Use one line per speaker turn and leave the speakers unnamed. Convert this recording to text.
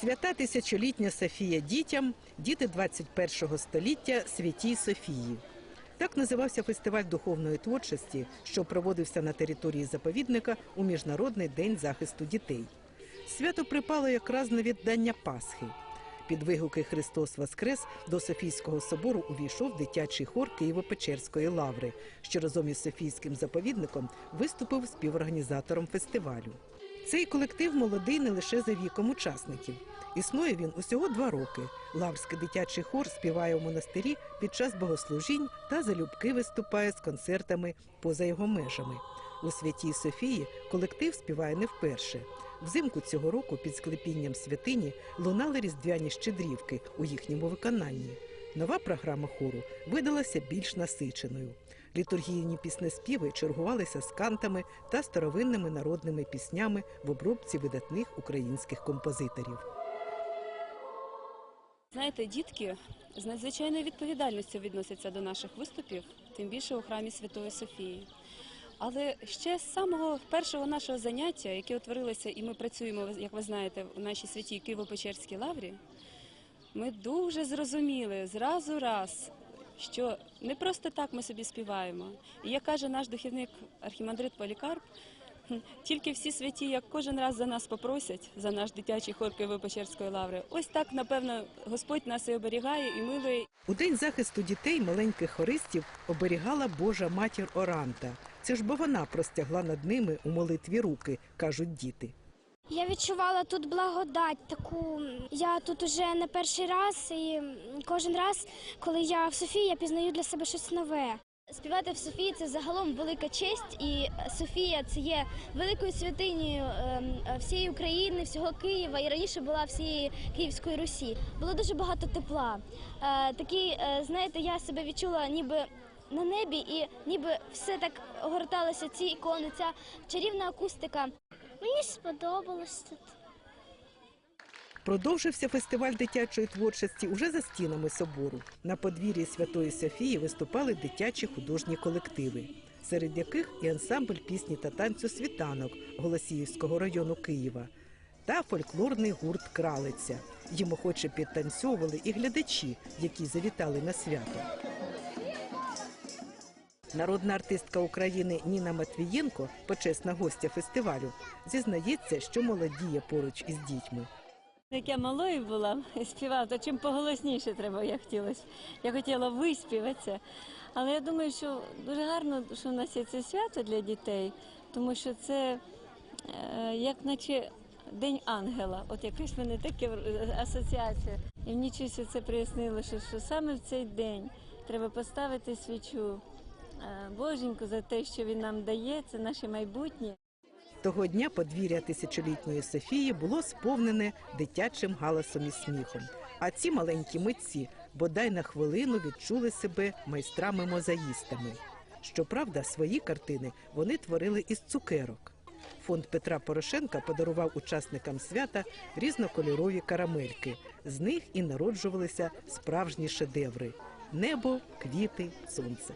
Свята тисячолітня Софія дітям, діти 21 століття Святій Софії. Так називався фестиваль духовної творчості, що проводився на території заповідника у Міжнародний день захисту дітей. Свято припало якраз на віддання Пасхи. Під вигуки Христос Воскрес до Софійського собору увійшов дитячий хор Києво-Печерської лаври, що разом із Софійським заповідником виступив співорганізатором фестивалю. Цей колектив молодий не лише за віком учасників. Існує він усього два роки. Лаврський дитячий хор співає у монастирі під час богослужінь та залюбки виступає з концертами поза його межами. У Святій Софії колектив співає не вперше. Взимку цього року під склепінням святині лунали різдвяні щедрівки у їхньому виконанні. Нова програма хору видалася більш насиченою. Літургійні піснеспіви чергувалися з кантами та старовинними народними піснями в обробці видатних українських композиторів.
Знаєте, дітки з надзвичайною відповідальністю відносяться до наших виступів, тим більше у храмі Святої Софії. Але ще з самого першого нашого заняття, яке утворилося, і ми працюємо, як ви знаєте, у нашій святій Києво-Печерській лаврі, ми дуже зрозуміли зразу раз, що не просто так ми собі співаємо. І як каже наш духівник архімандрит Полікарп, тільки всі святі, як кожен раз за нас попросять, за наш дитячий хор Києво-Печерської лаври. Ось так, напевно, Господь нас і оберігає, і милує,
У день захисту дітей маленьких хористів оберігала Божа матір Оранта. Це ж бо вона простягла над ними у молитві руки, кажуть діти.
Я відчувала тут благодать таку. Я тут уже не перший раз, і кожен раз, коли я в Софії, я пізнаю для себе щось нове. Співати в Софії це загалом велика честь, і Софія це є великою святинею ем, всієї України, всього Києва і раніше була всієї Київської Русі. Було дуже багато тепла. Е, Такий, е, знаєте, я себе відчула ніби на небі, і ніби все так огорталося, ці ікони, ця чарівна акустика. Мені сподобалось тут.
Продовжився фестиваль дитячої творчості уже за стінами собору. На подвір'ї Святої Софії виступали дитячі художні колективи, серед яких і ансамбль пісні та танцю світанок Голосіївського району Києва та фольклорний гурт Кралиця. Їм охоче підтанцьовували і глядачі, які завітали на свято. Народна артистка України Ніна Матвієнко, почесна гостя фестивалю, зізнається, що молодіє поруч із дітьми.
Як я малою була співала, то чим поголосніше треба, як хотілося. Я хотіла виспіватися. Але я думаю, що дуже гарно, що в нас є це свято для дітей, тому що це е, як наче День ангела. От якась в мене така асоціація. І мені щось це прояснило, що, що саме в цей день треба поставити свічу Боженьку за те, що він нам дає, це наше майбутнє.
Того дня подвір'я тисячолітньої Софії було сповнене дитячим галасом і сміхом. А ці маленькі митці бодай на хвилину відчули себе майстрами-мозаїстами. Щоправда, свої картини вони творили із цукерок. Фонд Петра Порошенка подарував учасникам свята різнокольорові карамельки. З них і народжувалися справжні шедеври: небо, квіти, сонце.